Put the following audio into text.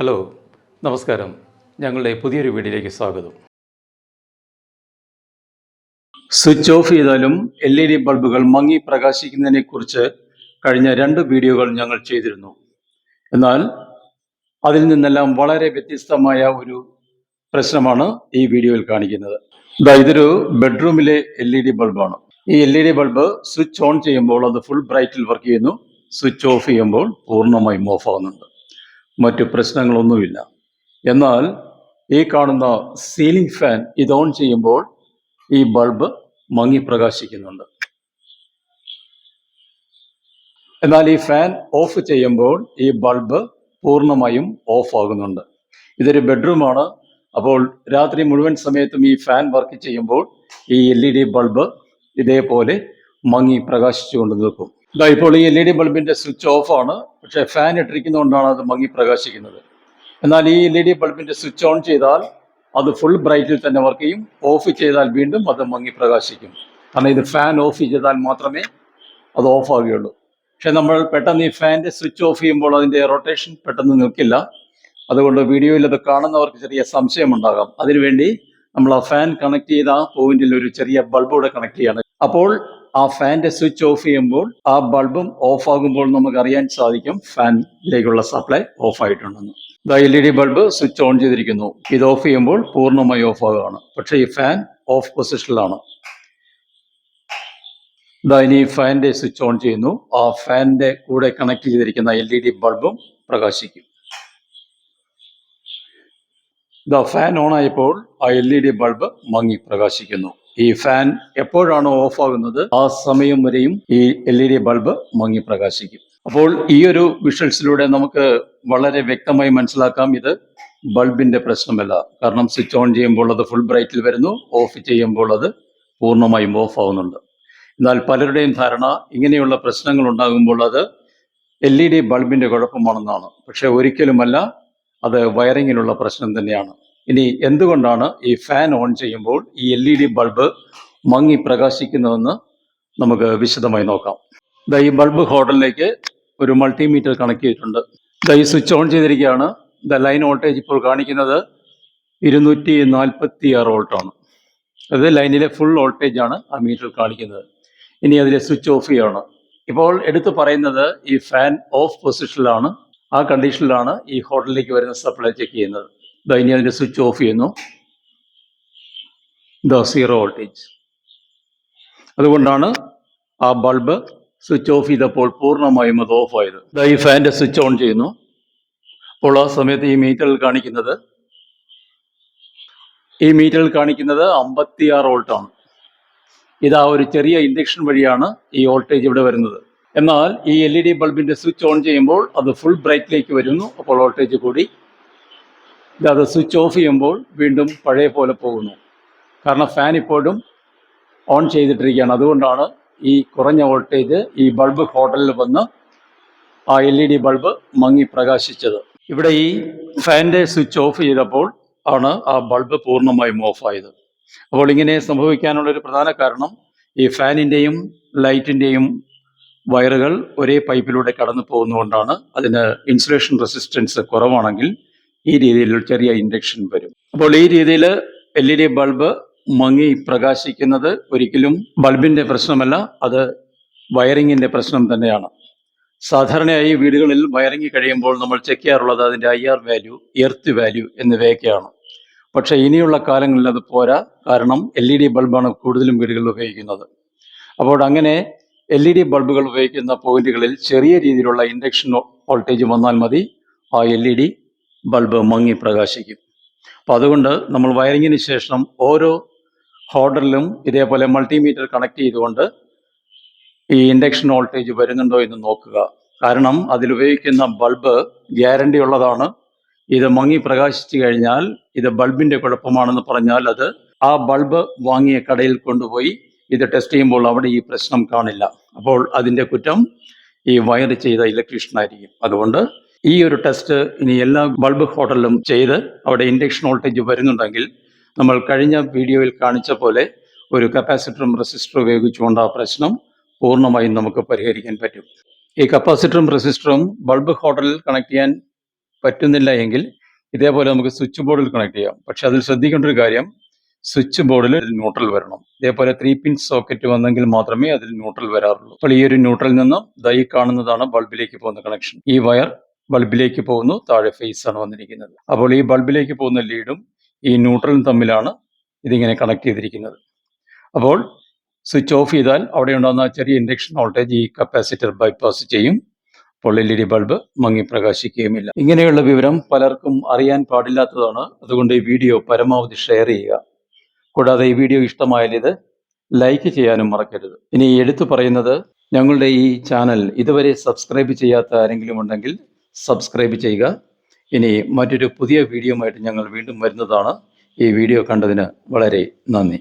Hello നമസ്കാരം. ഞങ്ങളുടെ പുതിയൊരു വീഡിയോയിലേക്ക് സ്വാഗതം. സ്വിച്ച് ഓഫ് ചെയ്താലും എൽ ഇ ഡി ബൾബുകൾ മങ്ങി പ്രകാശിക്കുന്നതിനെ കുറിച്ച് കഴിഞ്ഞ രണ്ട് വീഡിയോകൾ ഞങ്ങൾ ചെയ്തിരുന്നു. എന്നാൽ അതിൽ നിന്നെല്ലാം വളരെ വ്യത്യസ്തമായ ഒരു പ്രശ്നമാണ് ഈ വീഡിയോയിൽ കാണിക്കുന്നത്. ഇതാ ഇതൊരു ബെഡ്റൂമിലെ എൽ ഇ ഡി ബൾബാണ്. ഈ L E D bulb switch on ചെയ്യുമ്പോൾ അത് ഫുൾ ബ്രൈറ്റിൽ വർക്ക് ചെയ്യുന്നു. സ്വിച്ച് ഓഫ് ചെയ്യുമ്പോൾ പൂർണമായും ഓഫ് ആകുന്നുണ്ട് മറ്റു പ്രശ്നങ്ങളൊന്നുമില്ല. എന്നാൽ ഈ കാണുന്ന സീലിംഗ് ഫാൻ ഇത് ഓൺ ചെയ്യുമ്പോൾ ഈ ബൾബ് മങ്ങി പ്രകാശിക്കുന്നുണ്ട്. എന്നാൽ ഈ ഫാൻ ഓഫ് ചെയ്യുമ്പോൾ ഈ ബൾബ് പൂർണമായും ഓഫ് ആകുന്നുണ്ട്. ഇതൊരു ബെഡ്റൂമാണ് അപ്പോൾ രാത്രി മുഴുവൻ സമയത്തും ഈ ഫാൻ വർക്ക് ചെയ്യുമ്പോൾ ഈ എൽ ഇ ഡി ബൾബ് ഇതേപോലെ മങ്ങി പ്രകാശിച്ചുകൊണ്ട് നിൽക്കും ഇതാ ഇപ്പോൾ ഈ എൽ ഇ ഡി ബൾബിന്റെ സ്വിച്ച് ഓഫാണ് പക്ഷേ ഫാൻ ഇട്ടിരിക്കുന്നതുകൊണ്ടാണ് അത് മങ്ങി പ്രകാശിക്കുന്നത്. എന്നാൽ ഈ എൽ ഇ ഡി ബൾബിന്റെ സ്വിച്ച് ഓൺ ചെയ്താൽ അത് ഫുൾ ബ്രൈറ്റിൽ തന്നെ വർക്ക് ചെയ്യും. ഓഫ് ചെയ്താൽ വീണ്ടും അത് മങ്ങി പ്രകാശിക്കും. കാരണം ഇത് ഫാൻ ഓഫ് ചെയ്താൽ മാത്രമേ അത് ഓഫ് ആവുകയുള്ളൂ. പക്ഷെ നമ്മൾ പെട്ടെന്ന് ഈ ഫാന്റെ സ്വിച്ച് ഓഫ് ചെയ്യുമ്പോൾ അതിന്റെ റൊട്ടേഷൻ പെട്ടെന്ന് നിൽക്കില്ല. അതുകൊണ്ട് വീഡിയോയിൽ അത് കാണുന്നവർക്ക് ചെറിയ സംശയമുണ്ടാകാം അതിനുവേണ്ടി നമ്മൾ ആ ഫാൻ കണക്ട് ചെയ്ത പോയിന്റിൽ ഒരു ചെറിയ ബൾബ് കൂടെ കണക്ട് ചെയ്യാണ് അപ്പോൾ ആ ഫാന്റെ സ്വിച്ച് ഓഫ് ചെയ്യുമ്പോൾ ആ ബൾബും ഓഫ് ആകുമ്പോൾ നമുക്ക് അറിയാൻ സാധിക്കും ഫാനിലേക്കുള്ള supply off ആയിട്ടുണ്ടെന്ന്. The L E D bulb switch on ചെയ്തിരിക്കുന്നു. ഇത് ഓഫ് ചെയ്യുമ്പോൾ പൂർണമായി ഓഫ് ആകുകയാണ് പക്ഷേ ഈ ഫാൻ ഓഫ് പൊസിഷനിലാണ് ദാ ഇനി ഫാനിന്റെ സ്വിച്ച് ഓൺ ചെയ്യുന്നു. ആ ഫാനിന്റെ കൂടെ കണക്ട് ചെയ്തിരിക്കുന്ന എൽ ഇ ഡി ബൾബും പ്രകാശിക്കും. ദ ഫാൻ ഓൺ ആയപ്പോൾ ആ എൽ ഇ ഡി ബൾബ് മങ്ങി പ്രകാശിക്കുന്നു. ഈ ഫാൻ എപ്പോഴാണോ ഓഫ് ആകുന്നത് ആ സമയം വരെയും ഈ എൽ ഇ ഡി ബൾബ് മങ്ങി പ്രകാശിക്കും. അപ്പോൾ ഈ ഒരു വിഷ്വൽസിലൂടെ നമുക്ക് വളരെ വ്യക്തമായി മനസ്സിലാക്കാം ഇത് ബൾബിന്റെ പ്രശ്നമല്ല. കാരണം സ്വിച്ച് ഓൺ ചെയ്യുമ്പോൾ അത് ഫുൾ ബ്രൈറ്റിൽ വരുന്നു ഓഫ് ചെയ്യുമ്പോൾ അത് പൂർണമായും ഓഫ് ആവുന്നുണ്ട്. എന്നാൽ പലരുടെയും ധാരണ ഇങ്ങനെയുള്ള പ്രശ്നങ്ങൾ ഉണ്ടാകുമ്പോൾ അത് എൽ ഇ ഡി ബൾബിന്റെ കുഴപ്പമാണെന്നാണ്. പക്ഷെ ഒരിക്കലുമല്ല അത് വയറിങ്ങിലുള്ള പ്രശ്നം തന്നെയാണ്. ഇനി എന്തുകൊണ്ടാണ് ഈ ഫാൻ ഓൺ ചെയ്യുമ്പോൾ ഈ എൽ ഇ ഡി ബൾബ് മങ്ങി പ്രകാശിക്കുന്നതെന്ന് നമുക്ക് വിശദമായി നോക്കാം. ദാ ഈ ബൾബ് ഹോട്ടലിലേക്ക് ഒരു മൾട്ടിമീറ്റർ കണക്ട് ചെയ്തിട്ടുണ്ട് ദാ ഈ സ്വിച്ച് ഓൺ ചെയ്തിരിക്കുകയാണ്. ദ ലൈൻ വോൾട്ടേജ് ഇപ്പോൾ കാണിക്കുന്നത് ഇരുന്നൂറ്റി നാൽപ്പത്തി ആറ് വോൾട്ടാണ് അത് ലൈനിലെ ഫുൾ വോൾട്ടേജ് ആണ് ആ മീറ്റർ കാണിക്കുന്നത്. ഇനി അതിലെ സ്വിച്ച് ഓഫ് ചെയ്യാണ്. ഇപ്പോൾ എടുത്തു പറയുന്നത് ഈ ഫാൻ ഓഫ് പൊസിഷനിലാണ് ആ കണ്ടീഷനിലാണ് ഈ ഹോട്ടലിലേക്ക് വരുന്ന സപ്ലൈ ചെക്ക് ചെയ്യുന്നത്. ഇനി അതിന്റെ സ്വിച്ച് ഓഫ് ചെയ്യുന്നു. ദ സീറോ വോൾട്ടേജ് അതുകൊണ്ടാണ് ആ ബൾബ് സ്വിച്ച് ഓഫ് ചെയ്തപ്പോൾ പൂർണമായും അത് ഓഫ് ആയത്. ഈ ഫാന്റെ സ്വിച്ച് ഓൺ ചെയ്യുന്നു. അപ്പോൾ ആ സമയത്ത് ഈ മീറ്ററിൽ കാണിക്കുന്നത് ഈ മീറ്ററിൽ കാണിക്കുന്നത് അമ്പത്തിയാറ് വോൾട്ടാണ് ഇതാ ഒരു ചെറിയ ഇൻഡക്ഷൻ വഴിയാണ് ഈ വോൾട്ടേജ് ഇവിടെ വരുന്നത്. എന്നാൽ ഈ എൽ ഇ ഡി ബൾബിന്റെ സ്വിച്ച് ഓൺ ചെയ്യുമ്പോൾ അത് ഫുൾ ബ്രൈറ്റിലേക്ക് വരുന്നു. അപ്പോൾ വോൾട്ടേജ് കൂടി ഇത് സ്വിച്ച് ഓഫ് ചെയ്യുമ്പോൾ വീണ്ടും പഴയ പോലെ പോകുന്നു. കാരണം ഫാൻ ഇപ്പോഴും ഓൺ ചെയ്തിട്ടിരിക്കുകയാണ്. അതുകൊണ്ടാണ് ഈ കുറഞ്ഞ വോൾട്ടേജ് ഈ ബൾബ് ഹോട്ടലിൽ വന്ന് ആ എൽ ഇ ഡി ബൾബ് മങ്ങി പ്രകാശിച്ചത്. ഇവിടെ ഈ ഫാന്റെ സ്വിച്ച് ഓഫ് ചെയ്തപ്പോൾ ആണ് ആ ബൾബ് പൂർണമായും ഓഫായത് അപ്പോൾ ഇങ്ങനെ സംഭവിക്കാനുള്ള ഒരു പ്രധാന കാരണം ഈ ഫാനിന്റെയും ലൈറ്റിന്റെയും വയറുകൾ ഒരേ പൈപ്പിലൂടെ കടന്നു പോകുന്നതുകൊണ്ടാണ് അതിന് ഇൻസുലേഷൻ റെസിസ്റ്റൻസ് കുറവാണെങ്കിൽ ഈ രീതിയിലുള്ള ചെറിയ ഇൻഡക്ഷൻ വരും. അപ്പോൾ ഈ രീതിയിൽ എൽ ഇ ഡി ബൾബ് മങ്ങി പ്രകാശിക്കുന്നത് ഒരിക്കലും ബൾബിന്റെ പ്രശ്നമല്ല അത് വയറിങ്ങിന്റെ പ്രശ്നം തന്നെയാണ്. സാധാരണയായി വീടുകളിൽ വയറിങ് കഴിയുമ്പോൾ നമ്മൾ ചെക്ക് ചെയ്യാറുള്ളത് അതിന്റെ I R value earth value എന്നിവയൊക്കെയാണ്. പക്ഷേ ഇനിയുള്ള കാലങ്ങളിൽ അത് പോരാ കാരണം എൽ ഇ ഡി ബൾബാണ് കൂടുതലും വീടുകളിൽ ഉപയോഗിക്കുന്നത്. അപ്പോൾ അങ്ങനെ എൽ ഇ ഡി ബൾബുകൾ ഉപയോഗിക്കുന്ന പോയിന്റുകളിൽ ചെറിയ രീതിയിലുള്ള ഇൻഡക്ഷൻ വോൾട്ടേജ് വന്നാൽ മതി ആ എൽ ഇ ഡി ബൾബ് മങ്ങി പ്രകാശിക്കും. അപ്പോൾ അതുകൊണ്ട് നമ്മൾ വയറിങ്ങിന് ശേഷം ഓരോ ഹോർഡറിലും ഇതേപോലെ മൾട്ടിമീറ്റർ കണക്ട് ചെയ്തുകൊണ്ട് ഈ ഇൻഡക്ഷൻ വോൾട്ടേജ് വരുന്നുണ്ടോ എന്ന് നോക്കുക. കാരണം അതിലുപയോഗിക്കുന്ന ബൾബ് ഗ്യാരണ്ടി ഉള്ളതാണ്. ഇത് മങ്ങി പ്രകാശിച്ചു കഴിഞ്ഞാൽ ഇത് ബൾബിന്റെ കുഴപ്പമാണെന്ന് പറഞ്ഞാൽ അത് ആ ബൾബ് വാങ്ങിയ കടയിൽ കൊണ്ടുപോയി ഇത് ടെസ്റ്റ് ചെയ്യുമ്പോൾ അവിടെ ഈ പ്രശ്നം കാണില്ല. അപ്പോൾ അതിന്റെ കുറ്റം ഈ വയർ ചെയ്ത ഇലക്ട്രീഷ്യൻ ആയിരിക്കും. അതുകൊണ്ട് ഈ ഒരു ടെസ്റ്റ് ഇനി എല്ലാ ബൾബ് ഹോട്ടലിലും ചെയ്ത് അവിടെ ഇൻഡക്ഷൻ വോൾട്ടേജ് വരുന്നുണ്ടെങ്കിൽ നമ്മൾ കഴിഞ്ഞ വീഡിയോയിൽ കാണിച്ച പോലെ ഒരു കപ്പാസിറ്ററും റെസിസ്റ്ററും ഉപയോഗിച്ചുകൊണ്ട് ആ പ്രശ്നം പൂർണമായും നമുക്ക് പരിഹരിക്കാൻ പറ്റും. ഈ കപ്പാസിറ്ററും റെസിസ്റ്ററും ബൾബ് ഹോട്ടലിൽ കണക്ട് ചെയ്യാൻ പറ്റുന്നില്ല എങ്കിൽ ഇതേപോലെ നമുക്ക് സ്വിച്ച് ബോർഡിൽ കണക്ട് ചെയ്യാം. പക്ഷെ അതിൽ ശ്രദ്ധിക്കേണ്ട ഒരു കാര്യം സ്വിച്ച് ബോർഡിൽ ന്യൂട്രൽ വരണം. ഇതേപോലെ ത്രീ പിൻ സോക്കറ്റ് വന്നെങ്കിൽ മാത്രമേ അതിൽ ന്യൂട്രൽ വരാറുള്ളൂ. അപ്പോൾ ഈ ഒരു ന്യൂട്രൽ നിന്നും ദൈ കാണുന്നതാണ് ബൾബിലേക്ക് പോകുന്ന കണക്ഷൻ. ഈ വയർ ബൾബിലേക്ക് പോകുന്നു താഴെ ഫേസ് ആണ് വന്നിരിക്കുന്നത്. അപ്പോൾ ഈ ബൾബിലേക്ക് പോകുന്ന ലീഡും ഈ ന്യൂട്രലും തമ്മിലാണ് ഇതിങ്ങനെ കണക്ട് ചെയ്തിരിക്കുന്നത്. അപ്പോൾ സ്വിച്ച് ഓഫ് ചെയ്താൽ അവിടെ ഉണ്ടാകുന്ന ചെറിയ ഇൻഡക്ഷൻ വോൾട്ടേജ് ഈ കപ്പാസിറ്റർ ബൈപ്പാസ് ചെയ്യും. അപ്പോൾ എൽ ഇ ഡി ബൾബ് മങ്ങി പ്രകാശിക്കുകയുമില്ല. ഇങ്ങനെയുള്ള വിവരം പലർക്കും അറിയാൻ പാടില്ലാത്തതാണ്. അതുകൊണ്ട് ഈ വീഡിയോ പരമാവധി ഷെയർ ചെയ്യുക. കൂടാതെ ഈ വീഡിയോ ഇഷ്ടമായാൽ ഇത് ലൈക്ക് ചെയ്യാനും മറക്കരുത്. ഇനി എടുത്തു പറയുന്നത് ഞങ്ങളുടെ ഈ ചാനൽ ഇതുവരെ സബ്സ്ക്രൈബ് ചെയ്യാത്ത ആരെങ്കിലും ഉണ്ടെങ്കിൽ സബ്സ്ക്രൈബ് ചെയ്യുക. ഇനി മറ്റൊരു പുതിയ വീഡിയോയുമായിട്ട് ഞങ്ങൾ വീണ്ടും വരുന്നതാണ്. ഈ വീഡിയോ കണ്ടതിന് വളരെ നന്ദി.